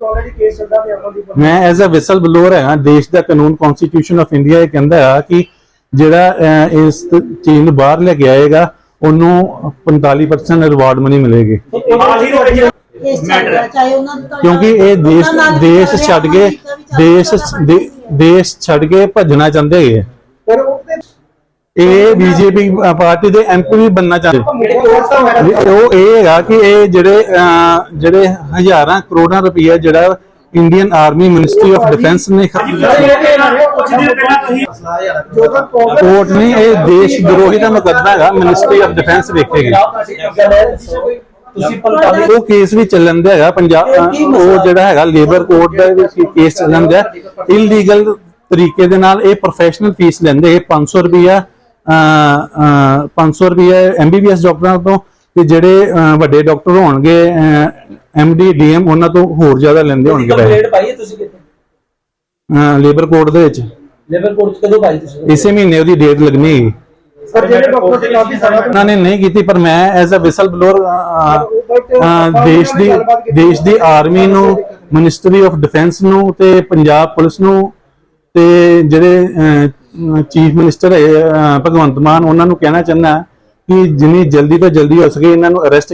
Already case ਚੱਲਦਾ ਪਿਆ ਅਮਨਦੀਪ ਵੱਲੋਂ। ਮੈਂ ਐਜ਼ ਅ ਵਿਸਲ ਬਲੋਅਰ ਹਾਂ ਦੇਸ਼ ਦਾ ਕਾਨੂੰਨ ਕਨਸਟੀਟਿਊਸ਼ਨ ਆਫ ਇੰਡੀਆ ਇਹ ਕਹਿੰਦਾ ਹੈ ਕਿ ਜਿਹੜਾ ਇਸ ਚੀਜ਼ ਨੂੰ ਬਾਹਰ ਲੈ ਕੇ ਆਏਗਾ ਉਹਨੂੰ 45% ਰਿਵਾਰਡ ਮਨੀ ਮਿਲੇਗੀ। ਕਿਉਂਕਿ ਇਹ ਦੇਸ਼ ਦੇਸ਼ ਛੱਡ ਕੇ ਦੇਸ਼ ਦੇਸ਼ ਛੱਡ ਕੇ ਭੱਜਣਾ ਚਾਹੁੰਦੇ ਹੈਗੇ। ਇਹ ਬੀਜੇਪੀ ਪਾਰਟੀ ਦੇ ਐਮਪੀ ਵੀ ਬੰਨਣਾ ਚਾਹੁੰਦੇ। ਉਹ ਇਹ ਹੈਗਾ ਕਿ ਇਹ ਜਿਹੜੇ ਜਿਹੜੇ ਹਜ਼ਾਰਾਂ ਕਰੋੜਾਂ ਰੁਪਈਆ ਜਿਹੜਾ Indian army ministry of defence ਨੇ ਕੋਰਟ ਨੇ ਇਹ ਦੇਸ਼ ਵਿਰੋਹੀ ਦਾ ਮੁਕੱਦਮਾ ਹੈਗਾ ਮਿਨਿਸਟਰੀ ਆਫ ਡਿਫੈਂਸ ਵੇਖੇਗੀ। ਉਹ ਕੇਸ ਵੀ ਚੱਲਣ ਦਾ ਹੈਗਾ ਪੰਜਾਬ ਉਹ ਜਿਹੜਾ ਹੈਗਾ ਲੇਬਰ ਕੋਰਟ ਦਾ ਕੇਸ ਚੱਲਣ ਦਾ ਇਲੀਗਲ ਤਰੀਕੇ ਦੇ ਨਾਲ ਇਹ ਪ੍ਰੋਫੈਸ਼ਨਲ ਫੀਸ ਲੈਂਦੇ ਇਹ 500 ਰੁਪਿਆ 500 ਰੁਪਿਆ ਐਮਬੀਬੀਐਸ ਡਾਕਟਰਾਂ ਤੋਂ ਤੇ ਜਿਹੜੇ ਵੱਡੇ ਡਾਕਟਰ ਹੋਣਗੇ ਐਮਡੀ ਡੀਐਮ ਉਹਨਾਂ ਤੋਂ ਹੋਰ ਜ਼ਿਆਦਾ ਲੈਂਦੇ ਹੋਣਗੇ ਪੈਸੇ। ਕੰਪਲੇਂਟ ਪਾਈ ਹੈ ਤੁਸੀਂ ਕਿਤੇ ਲੇਬਰ ਕੋਰਟ ਦੇ ਵਿੱਚ। ਲੇਬਰ ਕੋਰਟ ਚ ਕਦੋਂ ਪਾਈ ਤੁਸੀਂ? ਇਸੇ ਮਹੀਨੇ ਉਹਦੀ ਡੇਟ ਲੱਗਣੀ। ਹੈਗੀ ਸਰ ਜਿਹੜੇ ਡਾਕਟਰ ਦੇ ਕਾਫੀ ਸਾਰਾ ਉਹਨਾਂ ਨੇ ਨਹੀਂ ਕੀਤੀ ਪਰ ਮੈਂ ਐਜ਼ ਅ ਵਿਸਲ ਬਲੋਅਰ ਦੇਸ਼ ਦੀ ਦੇਸ਼ ਦੀ ਆਰਮੀ ਨੂੰ ਮਿਨਿਸਟਰੀ ਆਫ ਡਿਫੈਂਸ ਨੂੰ ਤੇ ਪੰਜਾਬ ਪੁਲਿਸ ਨੂੰ ਤੇ ਜਿਹੜੇ ਚੀਫ ਮਿਨਿਸਟਰ ਭਗਵੰਤ ਮਾਨ, ਉਹਨਾਂ ਨੂੰ ਕਹਿਣਾ ਚਾਹੁੰਦਾ ਕਿ ਜਿੰਨੀ ਜਲਦੀ ਤੋਂ ਜਲਦੀ ਹੋ ਸਕੇ, ਇਹਨਾਂ ਨੂੰ ਅਰੈਸਟ